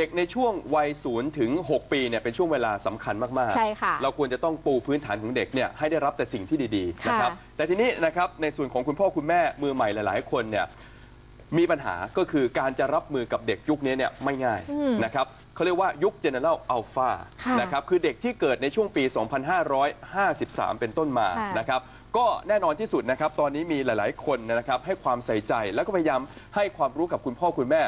เด็กในช่วงวัยศูนย์ถึง 6 ปีเนี่ยเป็นช่วงเวลาสำคัญมากใช่ค่ะ เราควรจะต้องปูพื้นฐานของเด็กเนี่ยให้ได้รับแต่สิ่งที่ดีๆค่ะนะครับแต่ทีนี้นะครับในส่วนของคุณพ่อคุณแม่มือใหม่หลาย ๆ คนเนี่ยมีปัญหาก็คือการจะรับมือกับเด็กยุคนี้เนี่ยไม่ง่ายอืมนะครับเขาเรียกว่ายุค General Alpha ค่ะนะครับคือเด็กที่เกิดในช่วงปี 2553 เป็นต้นมาค่ะนะครับก็แน่นอนที่สุดนะครับตอนนี้มีหลาย ๆ คนนะครับให้ความใส่ใจแล้วก็พยายามให้ความรู้กับคุณพ่อคุณแม่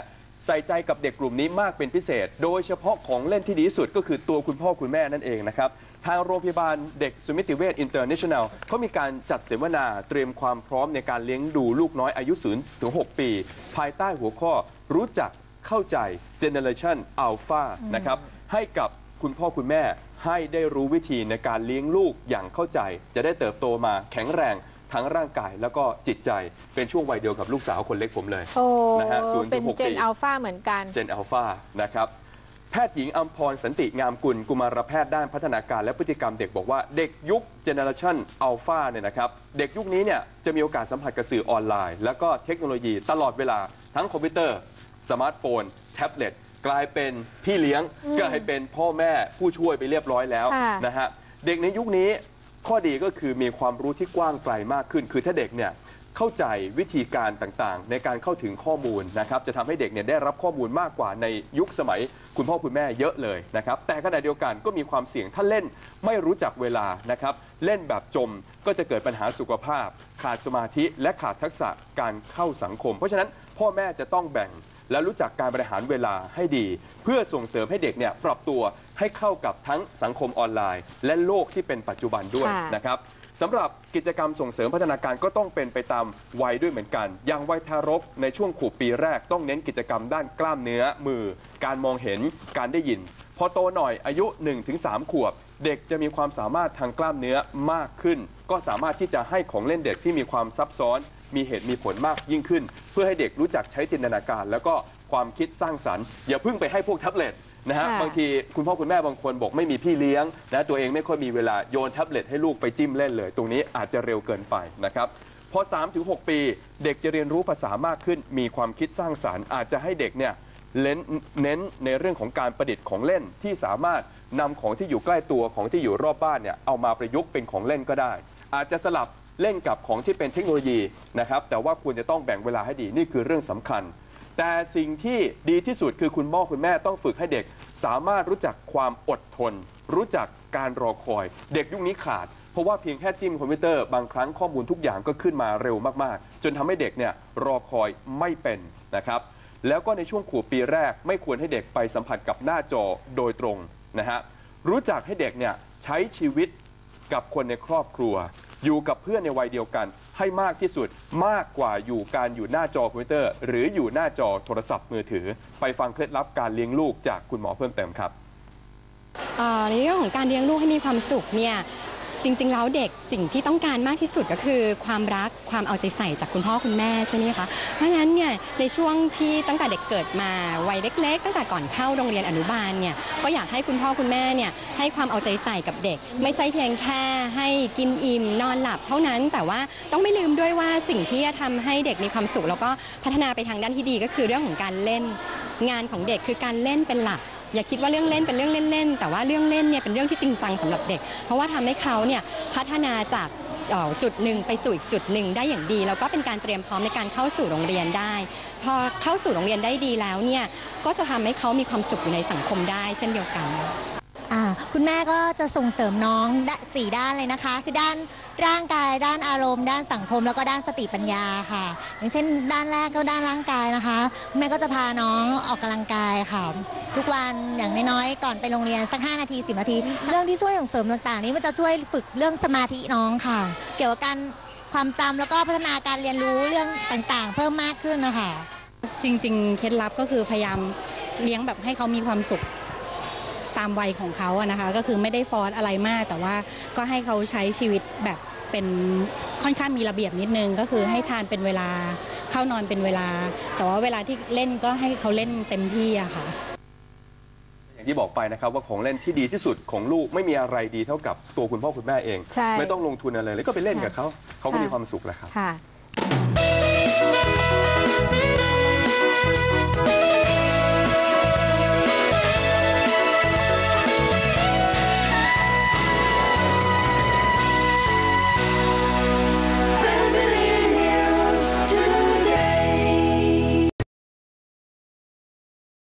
ใส่ใจกับเด็กกลุ่มนี้มากเป็นพิเศษ โดยเฉพาะของเล่นที่ดีที่สุดก็คือตัวคุณพ่อคุณแม่นั่นเองนะครับ ทางโรงพยาบาลเด็กสมิติเวชอินเตอร์เนชั่นแนลเขามีการจัดเสวนาเตรียมความพร้อมในการเลี้ยงดูลูกน้อยอายุ0ถึง6ปี ภายใต้หัวข้อรู้จักเข้าใจ Generation Alpha นะครับให้กับคุณพ่อคุณแม่ให้ได้รู้วิธีในการเลี้ยงลูกอย่างเข้าใจ จะได้เติบโตมาแข็งแรง ทั้งร่างกายแล้วก็จิตใจเป็นช่วงวัยเดียวกับลูกสาวคนเล็กผมเลย โอ้นะฮะ0ถึงเป็น6เจนปี อัลฟาเหมือนกัน เจนอัลฟานะครับ แพทย์หญิงอัมพรสันติงามกุล กุมารแพทย์ด้านพัฒนาการและพฤติกรรมเด็กบอกว่าเด็กยุคเจเนอเรชันอัลฟาเนี่ยนะครับ เด็กยุคนี้เนี่ยจะมีโอกาสสัมผัสกับสื่อออนไลน์ แล้วก็เทคโนโลยีตลอดเวลาทั้งคอมพิวเตอร์ สมาร์ทโฟน แท็บเล็ต กลายเป็นพี่เลี้ยงอืมกลายเป็นพ่อแม่ผู้ช่วยไปเรียบร้อยแล้วค่ะ นะฮะเด็กในยุคนี้ ข้อดีก็คือมีความรู้ที่กว้างไกลมากขึ้น คือถ้าเด็กเนี่ยเข้าใจวิธีการต่างๆ ในการเข้าถึงข้อมูลนะครับจะทำให้เด็กเนี่ยได้รับข้อมูลมากกว่าในยุคสมัย คุณพ่อคุณแม่เยอะเลยนะครับแต่ขณะเดียวกันก็มีความเสี่ยงถ้าเล่นไม่รู้จักเวลานะครับเล่นแบบจมก็จะเกิดปัญหาสุขภาพ ขาดสมาธิและขาดทักษะการเข้าสังคม เพราะฉะนั้นพ่อแม่จะต้องแบ่ง และรู้จักการบริหารเวลาให้ดี เพื่อส่งเสริมให้เด็กเนี่ยปรับตัวให้เข้ากับทั้งสังคมออนไลน์ และโลกที่เป็นปัจจุบันด้วยค่ะนะครับสำหรับกิจกรรมส่งเสริมพัฒนาการก็ต้องเป็นไปตามวัยด้วยเหมือนกัน อย่างวัยทารกในช่วงขวบปีแรกต้องเน้นกิจกรรมด้านกล้ามเนื้อมือ การมองเห็นการได้ยิน พอโตหน่อยอายุ 1-3 ขวบ เด็กจะมีความสามารถทางกล้ามเนื้อมากขึ้น ก็สามารถที่จะให้ของเล่นเด็กที่มีความซับซ้อน มีเหตุมีผลมากยิ่งขึ้น เพื่อให้เด็กรู้จักใช้จินตนาการ แล้วก็ความคิดสร้างสรรค์อย่าเพิ่งไปให้พวกแท็บเล็ตนะฮะค่ะ บางทีคุณพ่อคุณแม่บางคนบอกไม่มีพี่เลี้ยงนะตัวเองไม่ค่อยมีเวลาโยนแท็บเล็ตให้ลูกไปจิ้มเล่นเลย ตรงนี้อาจจะเร็วเกินไปนะครับพอ3-6 ปี เด็กจะเรียนรู้ภาษามากขึ้น มีความคิดสร้างสรรค์ อาจจะให้เด็กเนี่ย เน้นเน้นในเรื่องของการประดิษฐ์ของเล่นที่สามารถนำของที่อยู่ใกล้ตัวของที่อยู่รอบบ้านเนี่ยเอามาประยุกต์เป็นของเล่นก็ได้ อาจจะสลับเล่นกับของที่เป็นเทคโนโลยีนะครับแต่ว่าควรจะต้องแบ่งเวลาให้ดีนี่คือเรื่องสำคัญ แต่สิ่งที่ดีที่สุดคือคุณพ่อคุณแม่ต้องฝึกให้เด็ก สามารถรู้จักความอดทน รู้จักการรอคอย เด็กยุคนี้ขาด เพราะว่าเพียงแค่จิ้มคอมพิวเตอร์บางครั้งข้อมูลทุกอย่างก็ขึ้นมาเร็วมากๆ จนทำให้เด็กเนี่ยรอคอยไม่เป็นนะครับ แล้วก็ในช่วงขวบปีแรก ไม่ควรให้เด็กไปสัมผัสกับหน้าจอโดยตรงนะฮะรู้จักให้เด็กเนี่ยใช้ชีวิตกับคนในครอบครัว อยู่กับเพื่อนในวัยเดียวกัน ให้มากที่สุดมากกว่าอยู่การอยู่หน้าจอคอมพิวเตอร์ หรืออยู่หน้าจอโทรศัพท์มือถือ ไปฟังเคล็ดลับการเลี้ยงลูกจากคุณหมอเพิ่มเติมครับ เอ่อในเรื่องของการเลี้ยงลูกให้มีความสุขเนี่ย จริง ๆ แล้วเด็กสิ่งที่ต้องการมากที่สุดก็คือ ความรักความเอาใจใส่จากคุณพ่อคุณแม่ใช่ไหมคะเพราะฉะนั้นเนี่ยในช่วงที่ตั้งแต่เด็กเกิดมาวัยเล็ก ๆ ตั้งแต่ก่อนเข้าโรงเรียนอนุบาลเนี่ยก็อยากให้คุณพ่อคุณแม่เนี่ยให้ความเอาใจใส่กับเด็ก ไม่ใช่เพียงแค่ให้กินอิ่มนอนหลับเท่านั้น แต่ว่าต้องไม่ลืมด้วยว่าสิ่งที่จะทำให้เด็กมีความสุขแล้วก็พัฒนาไปทางด้านที่ดีก็คือเรื่องของการเล่นงานของเด็กคือการเล่นเป็นหลัก อย่าคิดว่าเรื่องเล่นเป็นเรื่องเล่นๆแต่ว่าเรื่องเล่นเนี่ยเป็นเรื่องที่จริงจังสำหรับเด็ก เพราะว่าทำให้เขาเนี่ยพัฒนาจากจุดหนึ่งไปสู่อีกจุดหนึ่งได้อย่างดี แล้วก็เป็นการเตรียมพร้อมในการเข้าสู่โรงเรียนได้ พอเข้าสู่โรงเรียนได้ดีแล้วเนี่ยก็จะทำให้เขามีความสุขอยู่ในสังคมได้เช่นเดียวกัน อ่าคุณแม่ก็จะส่งเสริมน้องด้านสี่ด้านเลยนะคะ คือด้านร่างกาย ด้านอารมณ์ ด้านสังคม แล้วก็ด้านสติปัญญาค่ะ อย่างเช่น ด้านแรกก็ด้านร่างกายนะคะแม่ก็จะพาน้องออกกำลังกายค่ะ ทุกวันอย่างน้อยๆก่อนไปโรงเรียนสัก 5 นาที 10 นาที เรื่องที่ช่วยส่งเสริมต่างๆ นี้มันจะช่วยฝึกเรื่องสมาธิน้องค่ะ เกี่ยวกับการความจำแล้วก็พัฒนาการเรียนรู้เรื่องต่างๆ เพิ่มมากขึ้นนะคะ จริงๆ เคล็ดลับก็คือพยายามเลี้ยงแบบให้เขามีความสุข ตามวัยของเขาอะนะคะ ก็คือไม่ได้ฟอร์สอะไรมาก แต่ว่าก็ให้เขาใช้ชีวิตแบบเป็นค่อนข้างมีระเบียบนิดนึง ก็คือให้ทานเป็นเวลาเข้านอนเป็นเวลา แต่ว่าเวลาที่เล่นก็ให้เขาเล่นเต็มที่อะค่ะ อย่างที่บอกไปนะครับว่าของเล่นที่ดีที่สุดของลูกไม่มีอะไรดีเท่ากับตัวคุณพ่อคุณแม่เอง ใช่ไม่ต้องลงทุนอะไรเลยก็ไปเล่นกับเขาเขาก็ค่ะมีความสุขแหละครับ ค่ะ